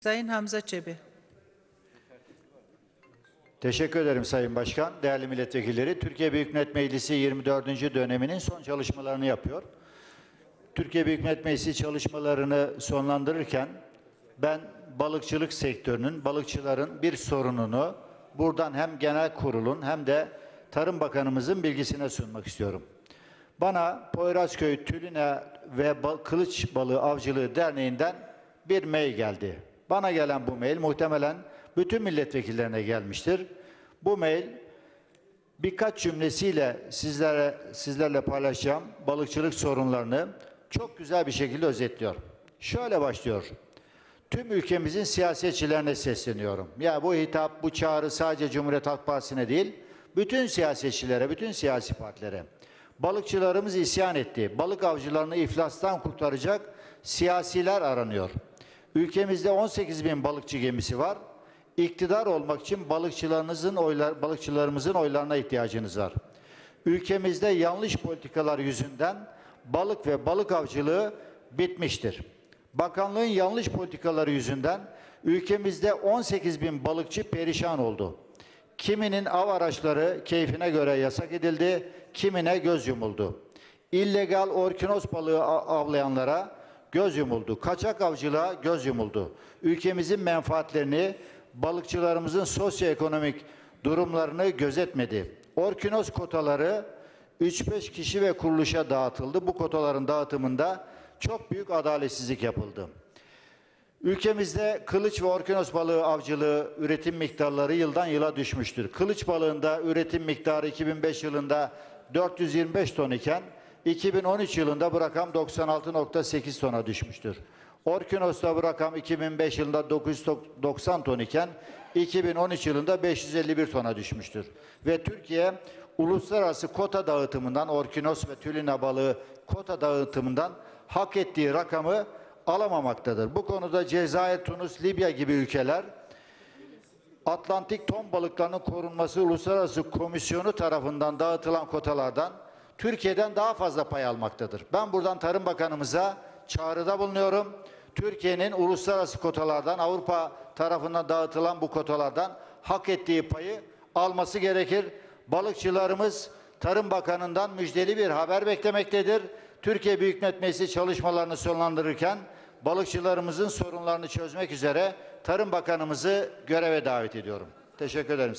Sayın Hamza Çebi. Teşekkür ederim Sayın Başkan. Değerli milletvekilleri, Türkiye Büyük Millet Meclisi 24. döneminin son çalışmalarını yapıyor. Türkiye Büyük Millet Meclisi çalışmalarını sonlandırırken ben balıkçılık sektörünün, balıkçıların bir sorununu buradan hem genel kurulun hem de Tarım Bakanımızın bilgisine sunmak istiyorum. Bana Poyrazköy Tüline ve Kılıç Balığı Avcılığı Derneği'nden bir mail geldi. Bana gelen bu mail muhtemelen bütün milletvekillerine gelmiştir. Bu mail birkaç cümlesiyle sizlere sizlerle paylaşacağım balıkçılık sorunlarını çok güzel bir şekilde özetliyor. Şöyle başlıyor. Tüm ülkemizin siyasetçilerine sesleniyorum. Ya bu hitap, bu çağrı sadece Cumhuriyet Halk Partisi'ne değil, bütün siyasetçilere, bütün siyasi partilere. Balıkçılarımız isyan etti. Balık avcılarını iflastan kurtaracak siyasiler aranıyor. Ülkemizde 18 bin balıkçı gemisi var. İktidar olmak için balıkçılarınızın oylar, balıkçılarımızın oylarına ihtiyacınız var. Ülkemizde yanlış politikalar yüzünden balık ve balık avcılığı bitmiştir. Bakanlığın yanlış politikaları yüzünden ülkemizde 18 bin balıkçı perişan oldu. Kiminin av araçları keyfine göre yasak edildi, kimine göz yumuldu. İllegal orkinos balığı avlayanlara göz yumuldu. Kaçak avcılığa göz yumuldu. Ülkemizin menfaatlerini, balıkçılarımızın sosyoekonomik durumlarını gözetmedi. Orkinos kotaları 3-5 kişi ve kuruluşa dağıtıldı. Bu kotaların dağıtımında çok büyük adaletsizlik yapıldı. Ülkemizde kılıç ve orkinos balığı avcılığı üretim miktarları yıldan yıla düşmüştür. Kılıç balığında üretim miktarı 2005 yılında 425 ton iken 2013 yılında bu rakam 96.8 tona düşmüştür. Orkinos'ta bu rakam 2005 yılında 990 ton iken 2013 yılında 551 tona düşmüştür. Ve Türkiye uluslararası kota dağıtımından orkinos ve tülina balığı kota dağıtımından hak ettiği rakamı alamamaktadır. Bu konuda Cezayir, Tunus, Libya gibi ülkeler Atlantik ton balıklarının korunması uluslararası komisyonu tarafından dağıtılan kotalardan Türkiye'den daha fazla pay almaktadır. Ben buradan Tarım Bakanımıza çağrıda bulunuyorum. Türkiye'nin uluslararası kotalardan Avrupa tarafından dağıtılan bu kotalardan hak ettiği payı alması gerekir. Balıkçılarımız Tarım Bakanı'ndan müjdeli bir haber beklemektedir. Türkiye Büyük Millet Meclisi çalışmalarını sonlandırırken balıkçılarımızın sorunlarını çözmek üzere Tarım Bakanımızı göreve davet ediyorum. Teşekkür ederim.